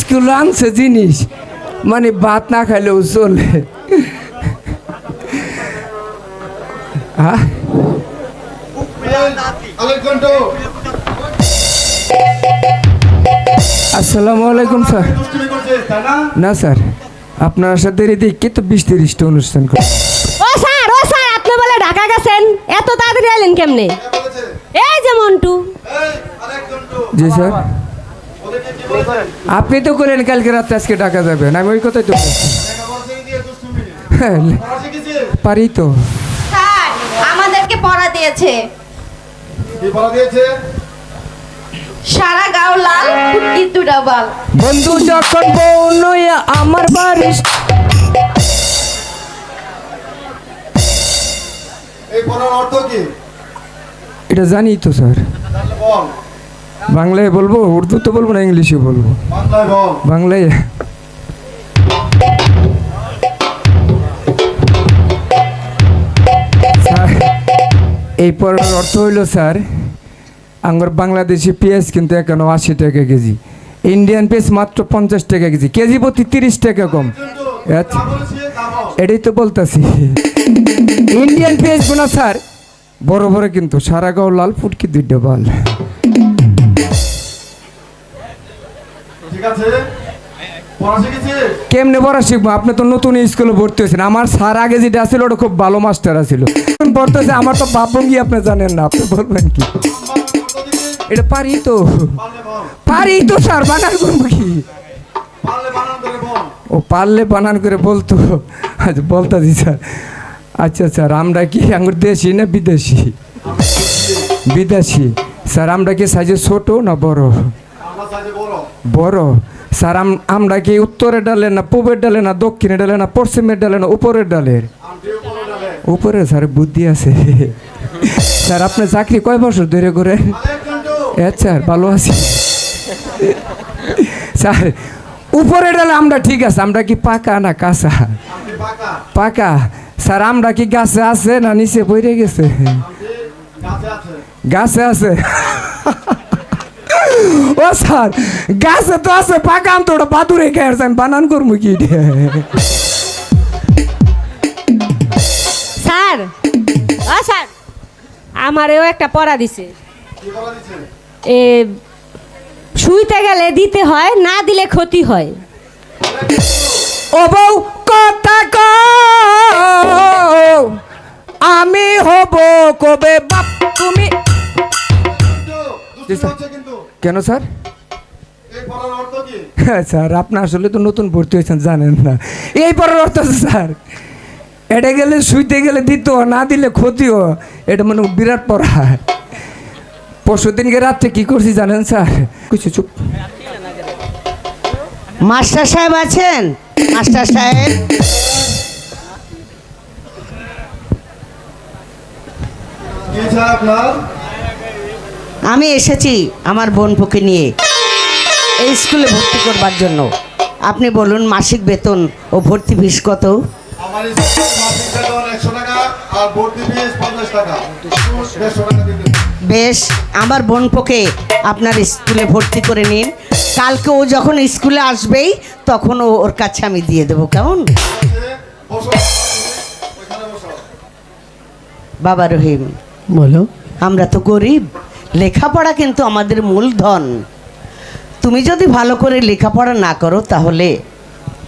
School আনছে জিনিস? মানে ভাত না খাইলেও চলে। হ্যাঁ? আসসালামু আলাইকুম স্যার। না স্যার। আপনার সাথে দেখে তো বিশ তিরিশটা অনুষ্ঠান করে। ও স্যার ও স্যার আপনি বলে ঢাকা গেছেন? এত তাড়াতাড়ি এলেন কেমনে? এই যে মন্টু। জি স্যার। আপনি তো করেন কালকে রাত্রে আজকে টাকা যাবেন আমি ওই কথাই তো হ্যাঁ পারি তো। আমাদেরকে পড়া দিয়েছে। কি পড়া দিয়েছে? সারা গাও লাল ফুটকি দুটা বন্ধু যখন বউ আমার বাড়ির এই পড়ার অর্থ কি? এটা জানি তো স্যার। বল। বাংলায় বলব উর্দু তো বলব না ইংলিশে বলব। বাংলায় বল। এই পড়ার অর্থ হইল স্যার আমার বাংলাদেশি পেঁয়াজ কিন্তু এখনও আশি টাকা কেজি। ইন্ডিয়ান পেঁয়াজ মাত্র পঞ্চাশ টাকা কেজি। কেজি প্রতি তিরিশ টাকা কম। আচ্ছা। এটাই তো বলতাছি। ইন্ডিয়ান পেঁয়াজ গুনা স্যার বড় বড় কিন্তু সারা গাও লাল ফুটকি দুইটা বাল। কেমনে পড়া শিখব? আপনি তো নতুন স্কুলে ভর্তি হয়েছেন। আমার স্যার আগে যেটা ছিল ওটা খুব ভালো মাস্টার ছিল এখন পড়তেছে আমার তো বাপঙ্গি আপনি জানেন না। আপনি বলবেন কি? এটা পারি তো। পারলে পারি তো স্যার বানান করব কি? করে ও পারলে বানান করে বলতো। আচ্ছা বলতাছি স্যার। আচ্ছা স্যার আমরা কি আঙুর দেশি না বিদেশি? বিদেশি। স্যার আমরা কি সাইজে ছোট না বড়? বড়। স্যার আম- আমরা কি উত্তরের ডালে না পূবের ডালে না দক্ষিণের ডালে না পশ্চিমের ডালে না উপরের ডালের উপরে ডালে। উপরে স্যার বুদ্ধি আছে। স্যার আপনি চাকরি কয় বছর ধরে করে স্যার ভালো আছি। স্যার উপরে ডালে আমরা ঠিক আছে। আমরা কি পাকা না কাঁচা? পাকা? স্যার আমরা কি গাছে আছে না নিচে পড়ে গেছে? গাছে আছে। ও স্যার গাছে তো আছে পাকা আম তো ওটা বাদুরে খেয়েছেন বানান করব কি? স্যার ও স্যার আমারেও একটা পড়া দিছে কি এ শুইতে গেলে দিতে হয় না দিলে ক্ষতি হয় ও বউ কথা কও আমি হব কবে স্যার। কেন স্যার? এই পড়ার অর্থ কি? হ্যাঁ স্যার আপনি আসলে তো নতুন ভর্তি হয়েছেন জানেন না। এই পরের অর্থ আছে, স্যার এটা গেলে শুইতে গেলে দিত না দিলে ক্ষতিও এটা মানে বিরাট পড়া। পরশু দিনকে রাত্রে কি করছি জানেন স্যার? কিছু চুপ। মাস্টার সাহেব আছেন? মাস্টার সাহেব? কি চাই আপনার? আমি এসেছি আমার বোনপোকে নিয়ে। এই স্কুলে ভর্তি করবার জন্য। আপনি বলুন মাসিক বেতন ও ভর্তি ফিস কত? বেশ আমার বোনপোকে আপনার স্কুলে ভর্তি করে নিন। কালকে ও যখন স্কুলে আসবেই তখন ও ওর কাছে আমি দিয়ে দেবো কেমন? বাবা রহিম বলো। আমরা তো গরিব। লেখাপড়া কিন্তু আমাদের মূলধন। তুমি যদি ভালো করে লেখাপড়া না করো তাহলে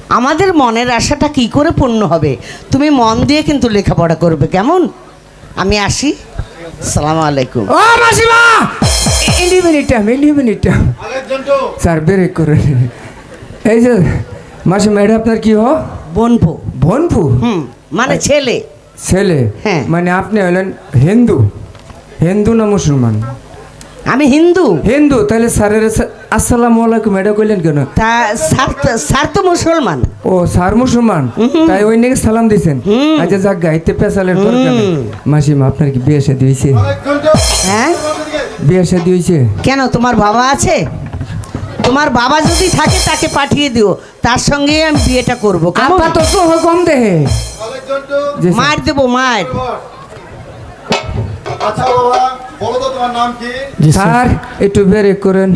আমাদের মনের আশাটা কি করে পূর্ণ হবে? তুমি মন দিয়ে কিন্তু লেখাপড়া করবে কেমন? আমি আসি। সালাম আলাইকুম। ও মাসিমা! ইন্ডি মিনিট ইন্ডি মিনিট স্যার বেরেক করে। এই যে মাসিমা এটা আপনার কি হো? বনপো। ভনপু হুম মানে ছেলে। ছেলে? হ্যাঁ। মানে আপনি হলেন হিন্দু। হিন্দু না মুসলমান? আমি হিন্দু। হিন্দু তাহলে স্যারের আসসালামু আলাইকুম এটা কইলেন কেন? তা স্যার তো- স্যার তো মুসলমান। ও স্যার মুসলমান? তাই ওই নাকি সালাম দিছেন? আচ্ছা যাক গাইতে পেশালের দরকার মাসিমা আপনার কি বিয়ে শাদী হয়েছে হ্যাঁ? বিয়ে শাদী হয়েছে কেন তোমার বাবা আছে? তোমার বাবা যদি থাকে তাকে পাঠিয়ে দিও। তার সঙ্গে আমি বিয়েটা করব তো কম দেহে। মার দেবো মার। আচ্ছা বাবা বলো তো তোমার নাম কি? স্যার। একটু বেরেক করেন।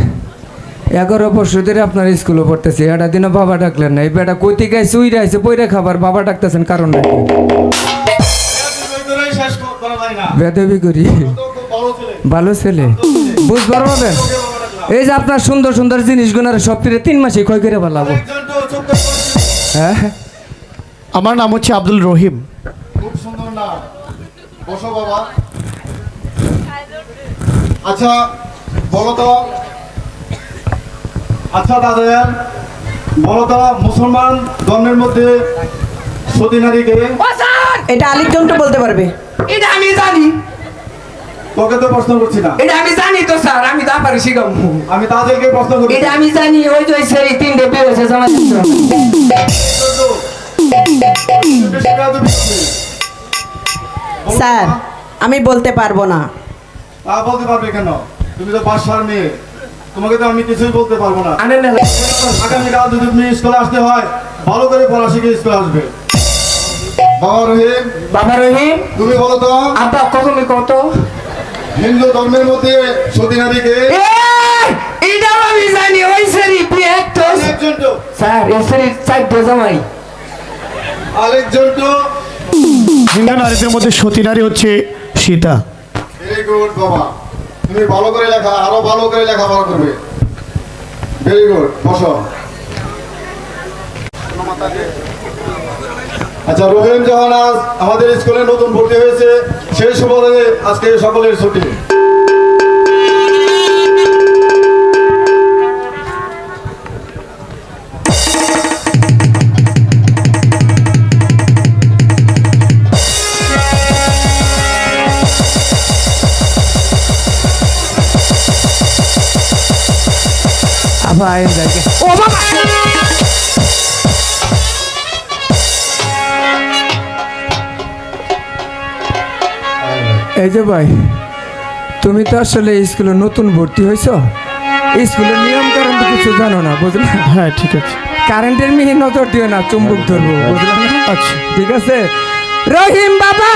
এগারো বছর ধরে আপনার স্কুলে পড়তেছে। এটা দিনও বাবা ডাকলেন না। এই বেটা কইতে গাইছে উইরা আইছে বইরা খাবার। বাবা ডাকতেছেন কারণ নাকি বেদবি করি। ভালো ছেলে। বুঝবার পাবেন এই যে আপনার সুন্দর সুন্দর জিনিসগুলো সব ফিরে তিন মাসে ক্ষয় করে বসে। হ্যাঁ? আমার নাম হচ্ছে আব্দুল রহিম। খুব সুন্দর না বসো বাবা। আচ্ছা বলো তো। আচ্ছা দাদা বলো তো মুসলমান ধর্মের মধ্যে সতী নারীকে এটা আলিকজনটা বলতে পারবে। এটা আমি জানি। তোকে তো প্রশ্ন করছি না। এটা আমি জানি তো স্যার। আমি তা পারি শিখাবো। আমি তাদেরকে প্রশ্ন এটা আমি জানি ওই যে তিনটে হয়েছে স্যার আমি বলতে পারব না। তা বলতে পারবে কেন? তুমি তো বাসার মেয়ে। তোমাকে তো আমি কিছুই বলতে পারব না। আগামীকাল যদি তুমি স্কুলে আসতে হয় ভালো করে পড়া শিখে স্কুলে আসবে। বাবা রহিম। বাবা রহিম। তুমি বলো তো। আব্বা কত মি কত? হিন্দু ধর্মের মধ্যে সতী নারীকে এটা আমি জানি ওই সেরি বিয়ে তো। আরেকজন তো স্যার এই সেরি চারটে জামাই। আরেকজন তো হিন্দু নারীদের মধ্যে সতী নারী হচ্ছে সীতা। গুড বাবা। তুমি ভালো করে লেখা, আরও ভালো করে লেখাপড়া করবে। ভেরি গুড বসো। আচ্ছা রহিম জাহান আমাদের স্কুলে নতুন ভর্তি হয়েছে, সেই সময় আজকে সকলের ছুটি। আইন যায় ও বাবা! এই যে ভাই তুমি তো আসলে স্কুলে নতুন ভর্তি হয়েছ। স্কুলের নিয়ম কারণ কিছু জানো না বুঝলে? হ্যাঁ ঠিক আছে। কারেন্টের মিহি নজর দিও না চুম্বক ধরবো বুঝলাম আচ্ছা। ঠিক আছে? রহিম বাবা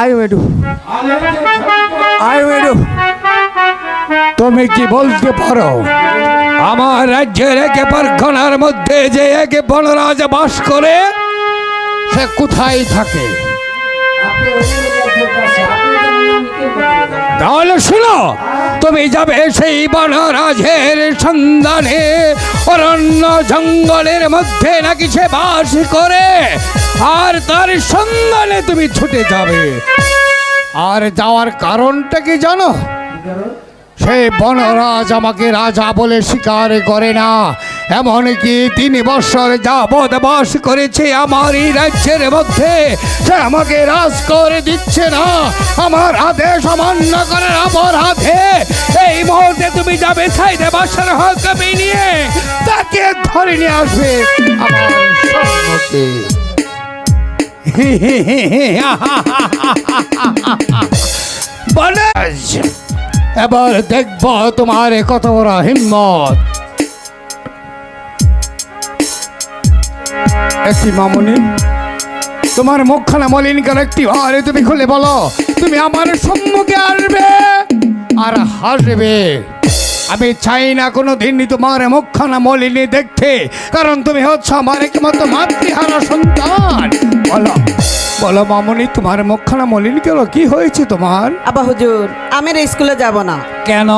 আয় ম্যাডাম আই ম্যাডাম তুমি কি বলতে পারো? আমার রাজ্যের একে পারখানার মধ্যে যে একে বনরাজ বাস করে, সে কোথায় থাকে? তাহলে শুনো, তুমি যাবে সেই বনরাজের সন্ধানে। অরণ্য জঙ্গলের মধ্যে নাকি সে বাস করে, আর তার সন্ধানে তুমি ছুটে যাবে। আর যাওয়ার কারণটা কি জানো? সে বনরাজ আমাকে রাজা বলে স্বীকার করে না। এমনকি তিন বছর যাবৎ বাস করেছে আমার এই রাজ্যের মধ্যে। সে আমাকে রাজ করে দিচ্ছে না। আমার আদেশ অমান্য করার অপরাধে। এই মুহূর্তে তুমি যাবে সাইডে বাসার হক নিয়ে। তাকে ধরে নিয়ে আসবে আমার বনরাজ এবার দেখব তোমার কত বড় হিম্মত। একটি মামনি, তোমার মুখখানা মলিন কেন একটি আরে তুমি খুলে বলো, তুমি আমার সম্মুখে আসবে আর হাসবে। আমি চাই না কোনো দিনই তোমার মুখখানা মলিনী দেখতে, কারণ তুমি হচ্ছ আমার একমাত্র মাতৃহারা সন্তান। বলো। বলো মামনি তোমার মুখখানা মলিন কেন? কি হয়েছে তোমার? আবা হুজুর আমি আর স্কুলে যাব না। কেন?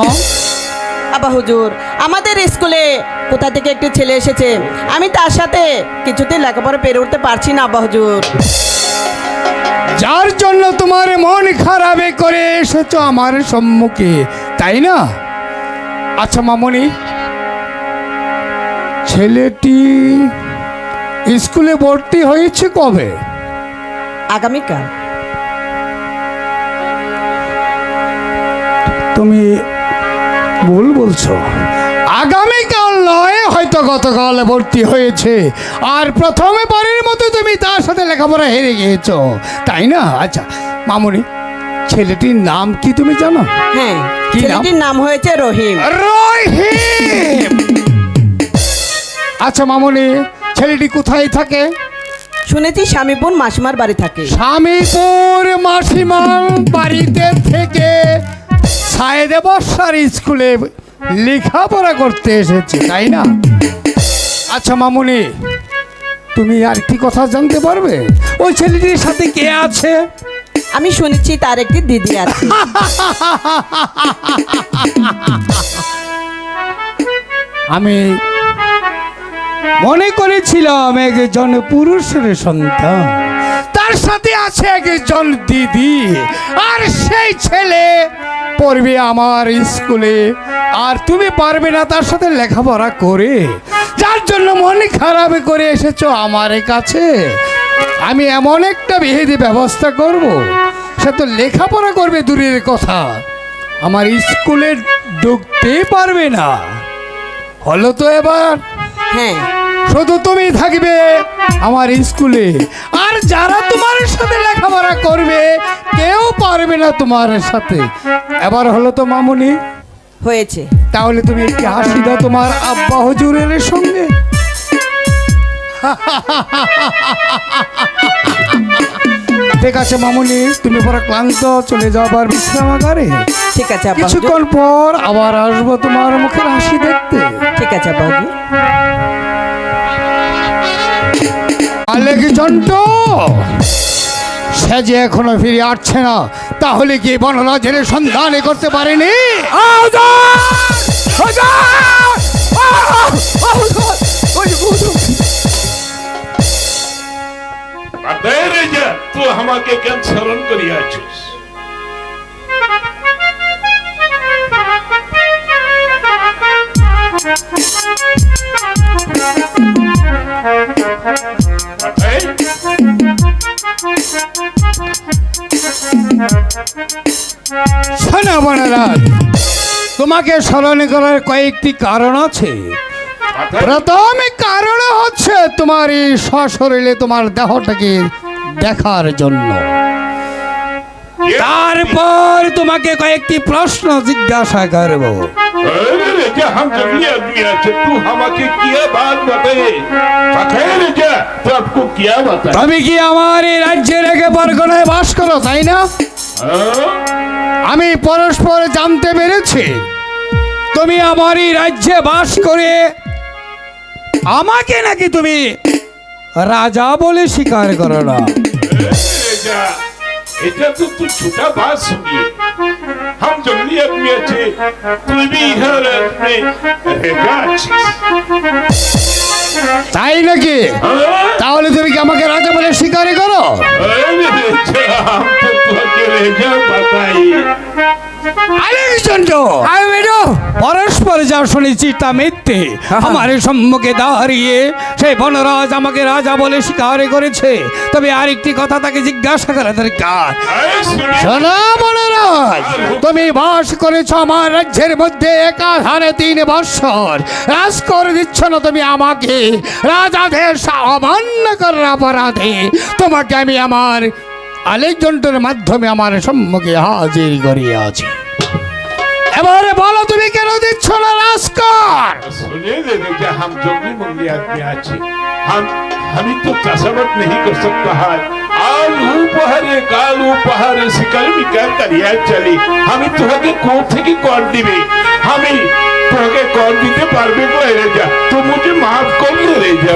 আবা হুজুর আমাদের স্কুলে কোথা থেকে একটি ছেলে এসেছে? আমি তার সাথে কিছুতেই লেখাপড়া পেরে উঠতে পারছি না আবা হুজুর। যার জন্য তোমার মন খারাপে করে এসেছ আমার সম্মুখে তাই না? আচ্ছা মামনি ছেলেটি স্কুলে ভর্তি হয়েছে কবে? আগামীকাল। তুমি ভুল বলছো। আগামীকাল নয় হয়তো গতকাল ভর্তি হয়েছে। আর প্রথমে বারের মতো তুমি তার সাথে লেখাপড়া হেরে গিয়েছ। তাই না? আচ্ছা মামুনি ছেলেটির নাম কি তুমি জানো? হ্যাঁ? ছেলেটির নাম হয়েছে রহিম। রহিম! আচ্ছা মামনি ছেলেটি কোথায় থাকে? শুনেছি স্বামীপুর মাসিমার বাড়ি থাকে। স্বামীপুর মাসিমার বাড়িতে থেকে সায়েদে বর্ষার স্কুলে লেখাপড়া করতে এসেছে তাই না? আচ্ছা মামুনি তুমি আর কি কথা জানতে পারবে? ওই ছেলেটির সাথে কে আছে? আমি শুনেছি তার একটি দিদি আছে। আমি মনে করেছিলাম একজন পুরুষের সন্তান। তার সাথে আছে একজন দিদি, আর সেই ছেলে পড়বে আমার স্কুলে। আর তুমি পারবে না তার সাথে লেখাপড়া করে। যার জন্য মন খারাপ করে এসেছ আমার কাছে। আমি এমন একটা বিহেদি ব্যবস্থা করব, সে তো লেখাপড়া করবে দূরের কথা। আমার স্কুলে ঢুকতেই পারবে না। হলো তো এবার হ্যাঁ। শুধু তুমি থাকবে আমার স্কুলে। আর যারা তোমার সাথে লেখাপড়া করবে কেউ পারবে না তোমার সাথে। এবার হলো তো মামুনি। হয়েছে। তাহলে তুমি একটি হাসি দাও তোমার আব্বা হজুরের সঙ্গে। ঠিক আছে মামুনি তুমি পরে ক্লান্ত চলে যাও আবার বিশ্রামাগারে ঠিক আছে কিছুক্ষণ পর আবার আসব তোমার মুখের হাসি দেখতে। ঠিক আছে হুজুর আলেক জন্ট সে যে এখনও ফিরে আসছে না তাহলে কি বনরাজের সন্ধান এ করতে পারেনি? রে যা আমাকে কেন স্মরণ করিয়াছিস তোমাকে স্মরণ করার কয়েকটি কারণ আছে। প্রাথমিক কারণ হচ্ছে তোমার এই সশরীরে তোমার দেহটাকে দেখার জন্য। তারপর তোমাকে কয়েকটি প্রশ্ন জিজ্ঞাসা করব। তুমি কি আমার এই রাজ্যের একে পরগনায় বাস করো তাই না? আমি পরস্পর জানতে পেরেছি। তুমি আমার এই রাজ্যে বাস করে আমাকে নাকি তুমি রাজা বলে স্বীকার করো না अरे रेजा এটা তো তুই ছোটা বাত শুনিয়ে हम जंगली आदमी আছে তুই भी इधर में रहेगा আছিস তাই নাকি हाँ? তাহলে তুমি কি আমাকে রাজা বলে স্বীকার করো পরস্পর যা শুনেছি তা মিথ্যে। আমার সম্মুখে দাঁড়িয়ে সেই বনরাজ আমাকে রাজা বলে স্বীকার করেছে। তবে আরেকটি কথা তাকে জিজ্ঞাসা করা দরকার। বনরাজ তুমি বাস করেছ আমার রাজ্যের মধ্যে একাধারে তিন বৎসর। রাজ করে দিচ্ছ না তুমি আমাকে। রাজাদের সামান্য করার অপরাধে তোমার তোমাকে আমি আমার আলেকজন্ডের মাধ্যমে আমার সম্মুখে হাজির করিয়াছি এবারে বলো তুমি কেন দিচ্ছ না রাজকর सुनिए दे रेजा हम जंगली मंगली आदमी আছে हम हम तो चाषाबाद नहीं कर सकता है आलू पहरे कालू উপহার শিকার মিকা করিয়া চলি আমি তোমাকে কোথ থেকে কর দিবে আমি তোমাকে কর দিতে পারবে তো রে যা তো মুঝে মাফ কর দে রে যা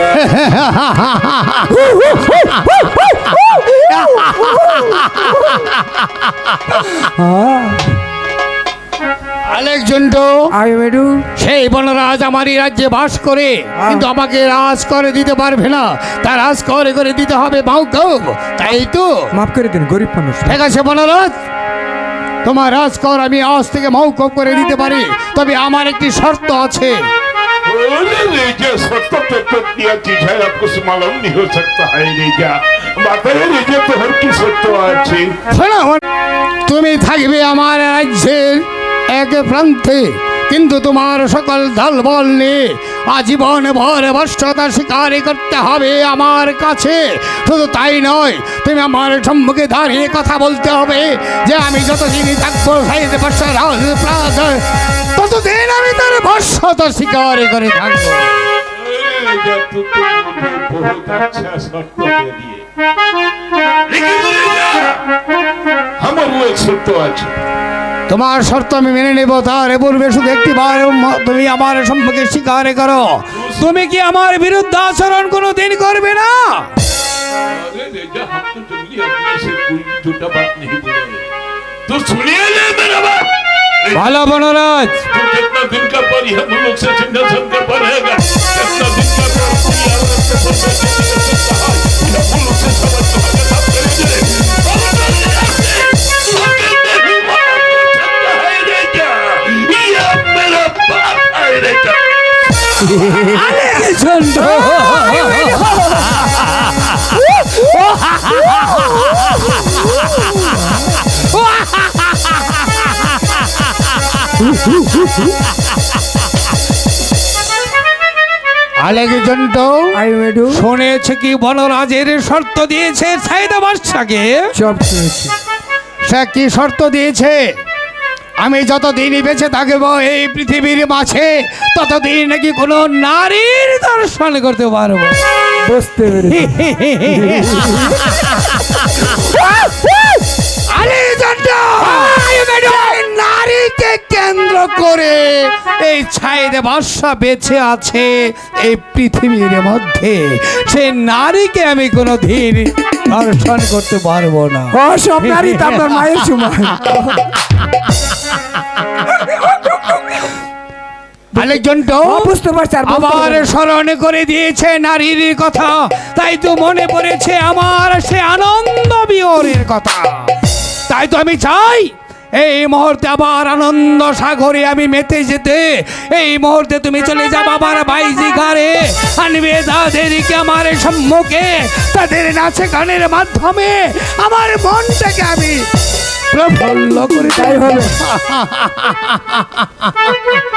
আলেকজন্টো আই মেডু সেই বনরাজ আমারই রাজ্যে বাস করে কিন্তু আমাকে রাজ করে দিতে পারবে না। তার রাজ করে করে দিতে হবে মাউকব তাই তো? মাফ করে দিন গরিব মানুষ। ঠিক আছে বনরাজ। তোমার রাজকর আমি আজ থেকে মৌকুব করে দিতে পারি। তবে আমার একটি শর্ত আছে। তুমি থাকবে আমার রাজ্যের এক প্রান্তে কিন্তু তোমার সকল দলবল নিয়ে আজীবন ভর বস্ততা স্বীকার করতে হবে আমার কাছে। শুধু তাই নয়, তুমি আমার সম্মুখে দাঁড়িয়ে কথা বলতে হবে যে আমি যতদিনই থাকব ততদিন আমি তার বস্ততা স্বীকার করে থাকব। আমার ছোট্ট আছে তোমার শর্ত আমি মেনে নেব তার পূর্বে শুধু একটি বার তুমি আমার সম্মুখে স্বীকার করো তুমি কি আমার বিরুদ্ধে আচরণ কোনো দিন করবে না अरे रेजा हम तो जंगली आदमी से कोई झूठा बात नहीं बोलेंगे तो सुनिए ले मेरा बात ভালো বনরাজ तो जितना दिन का परी हम लोग से सिंहासन का पर रहेगा जितना दिन का पर আলেকজন্ট আই মেডু শুনেছে কি বনরাজের শর্ত দিয়েছে সাইদা বাদশাকে? সব শুনেছি। সে কি শর্ত দিয়েছে? আমি যতদিনই বেঁচে থাকব এই পৃথিবীর মাঝে ততদিন নাকি কোনো নারীর দর্শন করতে পারব। বুঝতে পেরেছি। আলেকজান্ডার! নারীকে কেন্দ্র করে এই ছাইদে বাসা বেঁচে আছে এই পৃথিবীর মধ্যে। সে নারীকে আমি কোনো দিন দর্শন করতে পারব না। ও সব নারী তো আপনার মায়ের সময়! বুঝতে পারছি পারব স্মরণ করে দিয়েছে নারীর কথা। তাই তো মনে পড়েছে আমার সে আনন্দ বিহরের কথা। তাই তো আমি চাই এই মুহূর্তে আবার আনন্দ সাগরে আমি মেতে যেতে। এই মুহূর্তে তুমি চলে যাব আবার বাইজি ঘরে। আনবে তাদেরকে আমার সম্মুখে। তাদের নাচে গানের মাধ্যমে আমার মনটাকে আমি প্রফুল্ল করে তাই হবে